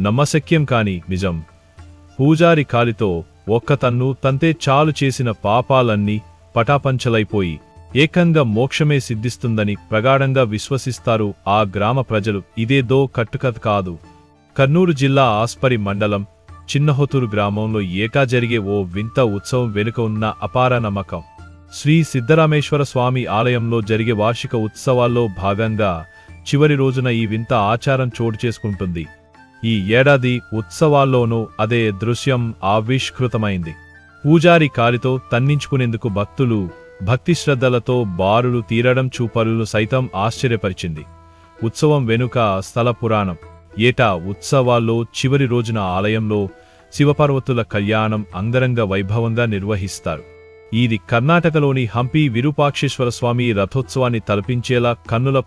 నమ్మశక్యం కాని నిజం. పూజారి కాలితో ఒక్క తన్ను తంతే చాలు చేసిన పాపాలన్నీ పటాపంచలైపోయి ఏకంగా మోక్షమే సిద్ధిస్తుందని ప్రగాఢంగా విశ్వసిస్తారు ఆ గ్రామ ప్రజలు. ఇదేదో కట్టుకథ కాదు. కర్నూలు జిల్లా ఆస్పరి మండలం చిన్నహొతూరు గ్రామంలో ఏకా జరిగే ఓ వింత ఉత్సవం వెనుక ఉన్న అపార నమ్మకం. శ్రీ సిద్ధరామేశ్వర స్వామి ఆలయంలో జరిగే వార్షిక ఉత్సవాల్లో భాగంగా చివరి రోజున ఈ వింత ఆచారం చోటు చేసుకుంటుంది. ఈ ఏడాది ఉత్సవాల్లోనూ అదే దృశ్యం ఆవిష్కృతమైంది. పూజారి కాలితో తన్నించుకునేందుకు భక్తులు భక్తిశ్రద్ధలతో బారులు తీరడం చూపరులు సైతం ఆశ్చర్యపరిచింది. ఉత్సవం వెనుక స్థల పురాణం. ఏటా ఉత్సవాల్లో చివరి రోజున ఆలయంలో శివపార్వతుల కళ్యాణం అంగరంగ వైభవంగా నిర్వహిస్తారు. ఇది కర్ణాటకలోని హంపి విరూపాక్షేశ్వర స్వామి రథోత్సవాన్ని తలపించేలా కన్నుల